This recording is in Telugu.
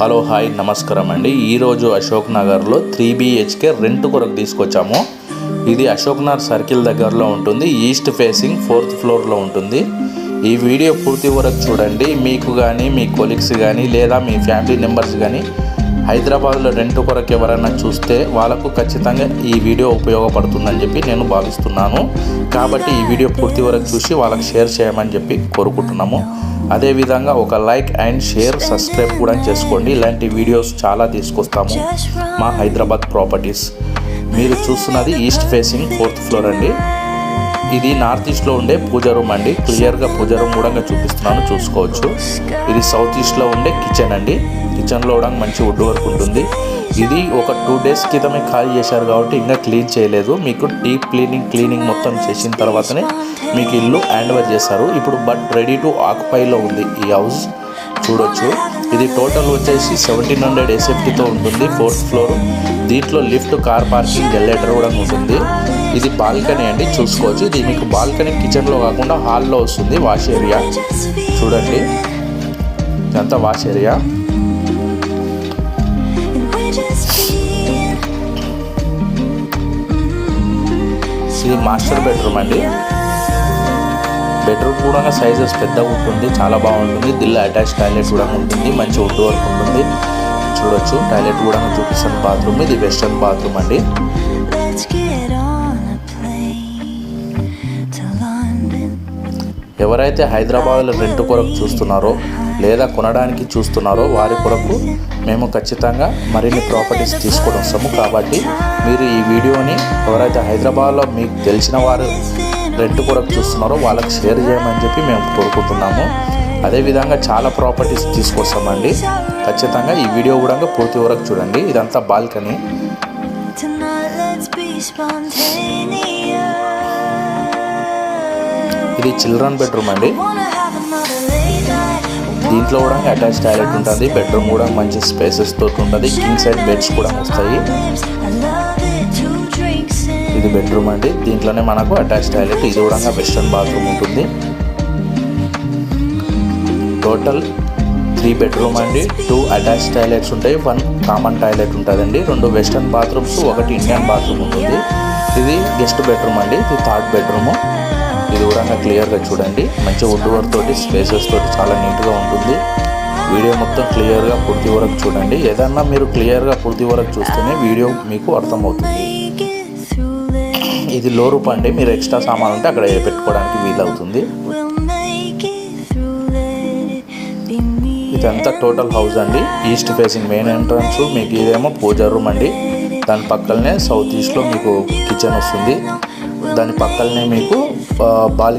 హలో హాయ్ నమస్కారం అండి. ఈరోజు అశోక్ నగర్లో త్రీ బిహెచ్కే రెంట్ కొరకు తీసుకొచ్చాము. ఇది అశోక్ నగర్ సర్కిల్ దగ్గరలో ఉంటుంది. ఈస్ట్ ఫేసింగ్ ఫోర్త్ ఫ్లోర్లో ఉంటుంది. ఈ వీడియో పూర్తి వరకు చూడండి. మీకు కానీ మీ కొలీగ్స్ కానీ లేదా మీ ఫ్యామిలీ మెంబర్స్ కానీ హైదరాబాద్లో రెంట్ కొరకు ఎవరైనా చూస్తే వాళ్ళకు ఖచ్చితంగా ఈ వీడియో ఉపయోగపడుతుందని చెప్పి నేను భావిస్తున్నాను. కాబట్టి ఈ వీడియో పూర్తి వరకు చూసి వాళ్ళకి షేర్ చేయమని చెప్పి కోరుకుంటున్నాము. అదేవిధంగా ఒక లైక్ అండ్ షేర్ సబ్స్క్రైబ్ కూడా చేసుకోండి. ఇలాంటి వీడియోస్ చాలా తీసుకొస్తాము మా హైదరాబాద్ ప్రాపర్టీస్. మీరు చూస్తున్నది ఈస్ట్ ఫేసింగ్ ఫోర్త్ ఫ్లోర్ అండి. ఇది నార్త్ ఈస్ట్లో ఉండే పూజ రూమ్ అండి. క్లియర్గా పూజ రూమ్ కూడా చూపిస్తున్నాను చూసుకోవచ్చు. ఇది సౌత్ ఈస్ట్లో ఉండే కిచెన్ అండి. కిచెన్లో కూడా మంచి వుడ్ వర్క్ ఉంటుంది. ఇది ఒక టూ డేస్ క్రితమే ఖాళీ చేశారు కాబట్టి ఇంకా క్లీన్ చేయలేదు. మీకు డీప్ క్లీనింగ్ క్లీనింగ్ మొత్తం చేసిన తర్వాతనే మీకు ఇల్లు హ్యాండ్ ఓవర్ చేస్తారు ఇప్పుడు బట్ రెడీ టు ఆక్యుపైలో ఉంది ఈ హౌస్. చూడొచ్చు. ఇది టోటల్ వచ్చేసి సెవెంటీన్ హండ్రెడ్ ఎస్ఎఫ్టీతో ఉంటుంది ఫోర్త్ ఫ్లోర్ దీంట్లో లిఫ్ట్ కార్ పార్కింగ్ జనరేటర్ కూడా ఉంటుంది. ఇది బాల్కనీ అండి చూసుకోవచ్చు. ఇది మీకు బాల్కనీ కిచెన్లో కాకుండా హాల్లో వస్తుంది వాష్ ఏరియా. చూడండి. ఇదంతా వాష్ ఏరియా. ఇది మాస్టర్ బెడ్రూమ్ అండి. బెడ్రూమ్ కూడా సైజెస్ పెద్దగా ఉంటుంది చాలా బాగుంటుంది. దిల్ అటాచ్ టాయిలెట్ కూడా ఉంటుంది మంచి వుడ్ వర్క్ ఉంటుంది. చూడొచ్చు టాయిలెట్ కూడా చూపిస్తాను బాత్రూమ్ ఇది వెస్టర్న్ బాత్రూమ్ అండి. ఎవరైతే హైదరాబాద్లో రెంట్ కొరకు చూస్తున్నారో లేదా కొనడానికి చూస్తున్నారో వారి కొరకు మేము ఖచ్చితంగా మరిన్ని ప్రాపర్టీస్ తీసుకొని వస్తాము. కాబట్టి మీరు ఈ వీడియోని ఎవరైతే హైదరాబాద్లో మీకు తెలిసిన వారు రెంట్ కొరకు చూస్తున్నారో వాళ్ళకి షేర్ చేయమని చెప్పి మేము కోరుకుంటున్నాము. అదేవిధంగా చాలా ప్రాపర్టీస్ తీసుకొస్తామండి. ఖచ్చితంగా ఈ వీడియో కూడా పూర్తి వరకు చూడండి. ఇదంతా బాల్కనీ. ఇది చిల్డ్రన్ బెడ్రూమ్ అండి. దీంట్లో కూడా అటాచ్ టాయిలెట్ ఉంటుంది. బెడ్రూమ్ కూడా మంచి స్పేసెస్ తోటి ఉంటుంది. కింగ్ సైడ్ బెడ్స్ కూడా వస్తాయి. ఇది బెడ్రూమ్ అండి. దీంట్లోనే మనకు అటాచ్ టాయిలెట్ ఇది కూడా వెస్టర్న్ బాత్రూమ్ ఉంటుంది. టోటల్ త్రీ బెడ్రూమ్ అండి. టూ అటాచ్ టాయిలెట్స్ ఉంటాయి. వన్ కామన్ టాయిలెట్ ఉంటుందండి. రెండు వెస్టర్న్ బాత్రూమ్స్ ఒకటి ఇండియన్ బాత్రూమ్ ఉంటుంది. ఇది గెస్ట్ బెడ్రూమ్ అండి. ఇది థర్డ్ బెడ్రూమ్ ఇది కూడా క్లియర్గా చూడండి. మంచి వుడ్ వర్క్ తోటి స్పేసెస్ తోటి చాలా నీట్గా ఉంటుంది. వీడియో మొత్తం క్లియర్గా పూర్తి వరకు చూడండి. ఏదన్నా మీరు క్లియర్గా పూర్తి వరకు చూస్తేనే వీడియో మీకు అర్థమవుతుంది. ఇది లో రూప్ అండి మీరు ఎక్స్ట్రా సామాన్ ఉంటే అక్కడ పెట్టుకోవడానికి వీలవుతుంది. ఇదంతా టోటల్ హౌస్ అండి. ఈస్ట్ ఫేసింగ్ మెయిన్ ఎంట్రన్స్ మీకు ఇదేమో పూజ రూమ్ అండి. దాని పక్కనే సౌత్ ఈస్ట్లో మీకు కిచెన్ వస్తుంది. దాని పక్కనే మీకు బాల్